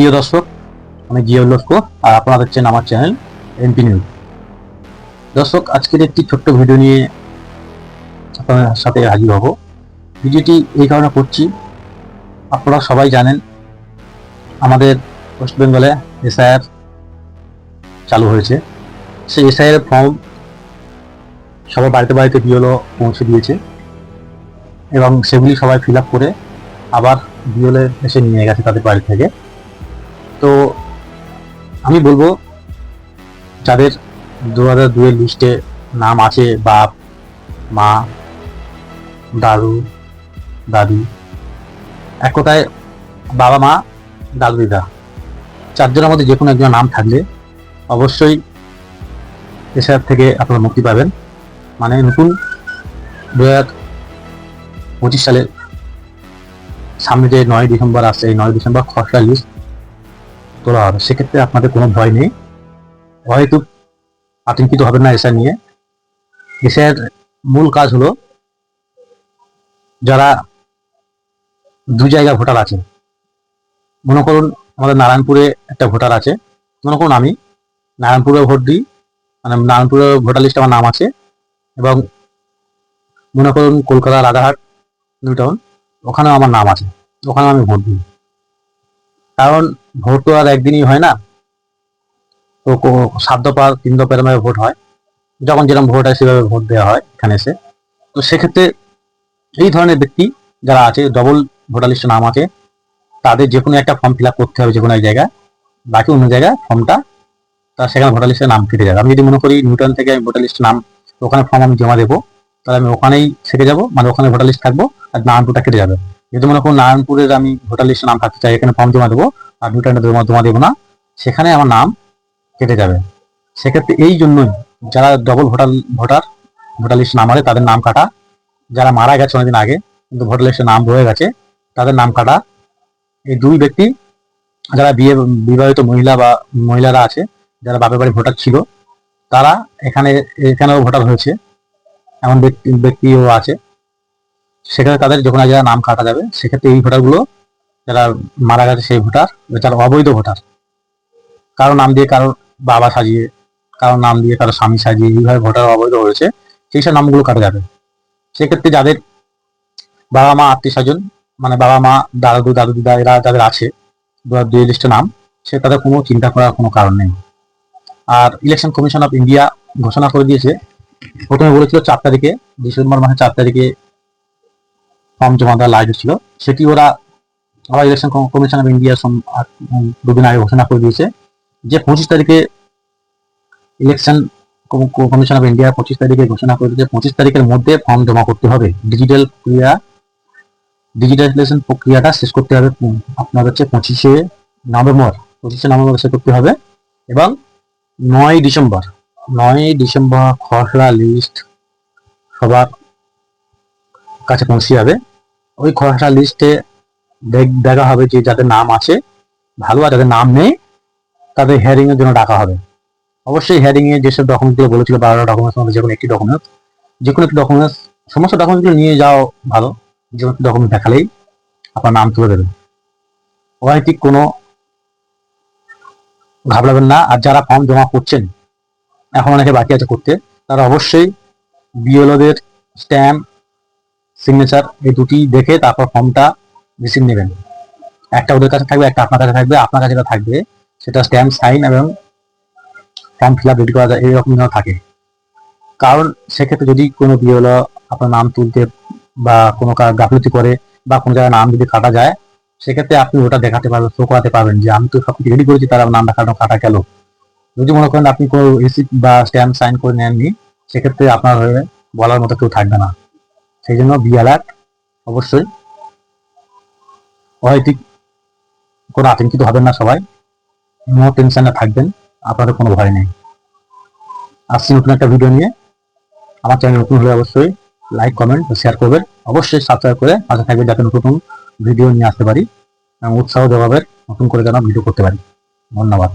প্রিয় দর্শক, আমি জিয়াউল লস্কো আর আপনারা দেখছেন আমার চ্যানেল এমপি নিউজ। দর্শক, আজকের একটি ছোট্ট ভিডিও নিয়ে আপনার সাথে হাজির হব। ভিডিওটি এই কারণে করছি, আপনারা সবাই জানেন, আমাদের ওয়েস্ট বেঙ্গলে এসআইআর চালু হয়েছে। সেই এসআইআর ফর্ম সবার বাড়িতে বাড়িতে বিওলো পৌঁছে দিয়েছে এবং সেগুলি সবাই ফিল আপ করে আবার বিওলে এসে নিয়ে গেছে তাদের বাড়ি থেকে। তো আমি বলব, যাদের দু হাজার দুয়ের লিস্টে নাম আছে, বাপ, মা, দাদু, দাদি, এক কথায় বাবা, মা, দাদু, দিদা, চারজনের মধ্যে যে কোনো একজন নাম থাকলে অবশ্যই এসআর থেকে আপনারা মুক্তি পাবেন। মানে নতুন দু হাজার পঁচিশ সালে সামনে যে নয় ডিসেম্বর আসছে, এই নয় ডিসেম্বর খসড়া লিস্ট তোলা হবে সেক্ষেত্রে আপনাদের কোনো ভয় নেই। হয়তো আতঙ্কিত হবেন না এসআর নিয়ে। এসআর মূল কাজ হলো যারা দু জায়গা ভোটার আছে। মনে করুন আমাদের নারায়ণপুরে একটা ভোটার আছে। মনে করুন আমি নারায়ণপুরে ভোট দিই মানে নারায়ণপুরে ভোটার লিস্টে আমার নাম আছে এবং মনে করুন কলকাতা, রাজারহাট নিউ টাউন ওখানেও আমার নাম আছে। ওখানেও আমি ভোট দিই। কারণ ভোট তো আর একদিনই হয় না। তো সাত দফার তিন দফার এরকম ভোট হয়। যখন যেরকম ভোট হয় সেভাবে ভোট দেওয়া হয় এখানে এসে। তো সেক্ষেত্রে এই ধরনের ব্যক্তি যারা আছে ডবল ভোটার লিস্টে নাম আছে, তাদের যে কোনো একটা ফর্ম ফিল আপ করতে হবে যে কোনো এক জায়গায়। বাকি অন্য জায়গায় ফর্মটা তার সেখানে ভোটার লিস্টে নাম কেটে যাবে। আমি যদি মনে করি নিউটন থেকে আমি ভোটার লিস্টে নাম, ওখানে ফর্ম আমি জমা দেবো, তাহলে আমি ওখানেই থেকে যাব মানে ওখানে ভোটার লিস্ট থাকব, আর নারায়ণপুরটা কেটে যাবে। যদি মনে করুন নারায়ণপুরের আমি ভোটার লিস্টে নাম থাকতে চাই, এখানে ফর্ম জমা দেবো, আর নিউটনে জমা জমা দেবো না, সেখানে আমার নাম কেটে যাবে। সেক্ষেত্রে এই জন্যই যারা ডবল ভোটার ভোটার ভোটার লিস্টে নাম আছে, তাদের নাম কাটা। যারা মারা গেছে অনেকদিন আগে, কিন্তু ভোটার লিস্টে নাম রয়ে গেছে, তাদের নাম কাটা। এই দুই ব্যক্তি, যারা বিয়ে বিবাহিত মহিলা বা মহিলারা আছে, যারা বাপের বাড়ি ভোটার ছিল, তারা এখানে এখানেও ভোটার হয়েছে। এমন ব্যক্তি ব্যক্তিও আছে। সেখানে তাদের যখন যারা নাম কাটা যাবে, সেক্ষেত্রে এই ভোটারগুলো যারা মারা গেছে সেই ভোটার, যারা অবৈধ ভোটার, কারও নাম দিয়ে কারও বাবা সাজিয়ে, কারও নাম দিয়ে কারও স্বামী সাজিয়ে এইভাবে ভোটার অবৈধ হয়েছে, সেই সব নামগুলো কাটা যাবে। সেক্ষেত্রে যাদের বাবা মা, আত্মীয় স্বজন মানে বাবা মা, দাদু দাদু দিদা, এরা যাদের আছে দুই লিস্টে নাম, সে তাদের কোনো চিন্তা করার কোনো কারণ নেই। আর ইলেকশন কমিশন অফ ইন্ডিয়া ঘোষণা করে দিয়েছে, প্রথমে বলেছিল চার তারিখে, ডিসেম্বর মাসের চার তারিখে ফর্ম জমা দেওয়ার লাইভ ছিল। সেটি ওরা আবার ইলেকশন কমিশন অফ ইন্ডিয়া দুদিন আগে ঘোষণা করে দিয়েছে যে পঁচিশ তারিখে ইলেকশন কমিশন অফ ইন্ডিয়া পঁচিশ তারিখে ঘোষণা করে দিয়েছে। পঁচিশ তারিখের মধ্যে ফর্ম জমা করতে হবে। ডিজিটাল ক্রিয়া ডিজিটালাইজেশন প্রক্রিয়াটা শেষ করতে হবে আপনার হচ্ছে পঁচিশে নভেম্বর। পঁচিশে নভেম্বর শেষ করতে হবে এবং নয় ডিসেম্বর। নয় ডিসেম্বর খসড়া লিস্ট সবার কাছে পৌঁছে যাবে। ওই খসড়া লিস্টে দেখা হবে যে যাদের নাম আছে, ভালো আর যাদের নাম নেই, তাদের হিয়ারিং এর জন্য ডাকা হবে। অবশ্যই হিয়ারিং এ যেসব ডকুমেন্টগুলো বলেছিল, বারোটা ডকুমেন্টস মধ্যে যে কোনো একটি ডকুমেন্টস যে কোনো একটি ডকুমেন্টস সমস্ত ডকুমেন্টগুলো নিয়ে যাও ভালো যে কোনো ডকুমেন্ট দেখালেই আপনার নাম তুলে দেবে। অহেতুক কোনো ঘাবড়াবেন না, আর যারা ফর্ম জমা করছেন, এখন অনেকে বাকি আছে করতে, তারা অবশ্যই বিএলওদের স্ট্যাম্প সিগনেচার এই দুটি দেখে তারপর ফর্মটা রিসিভ নেবেন। একটা ওদের কাছে থাকবে, একটা আপনার কাছে থাকবে। আপনার কাছে থাকবে, সেটা স্ট্যাম্প সাইন এবং ফর্ম ফিল আপ রেডি করা যায়, এইরকম যেন থাকে। কারণ সেক্ষেত্রে যদি কোনো বিএলও আপনার নাম তুলতে বা কোনো গাফিলতি করে বা কোনো জায়গায় নাম যদি কাটা যায়, সেক্ষেত্রে আপনি ওটা দেখাতে পারবেন শো করাতে পারবেন যে আমি তো সব রেডি করেছি, তার নামটা কাটানো কাটা গেল। যদি মনে করেন আপনি কোনো রিসিপ্ট বা স্ট্যাম্প সাইন করে নেননি, সেক্ষেত্রে আপনার হয়ে বলার মতো কেউ থাকবে না। সেই জন্য বি অ্যালার্ট অবশ্যই অহেতুক কোনো আতঙ্কিত হবেন না সবাই। নো টেনশনে থাকবেন, আপনাদের কোনো ভয় নেই। আসছি নতুন একটা ভিডিও নিয়ে। আমার চ্যানেল নতুন হলে অবশ্যই লাইক কমেন্ট শেয়ার করবেন। অবশ্যই সাবস্ক্রাইব করে পাশে থাকবে যাতে নতুন ভিডিও নিয়ে আসতে পারি। এবং উৎসাহ জবাবের নতুন করে যেন ভিডিও করতে পারি। ধন্যবাদ।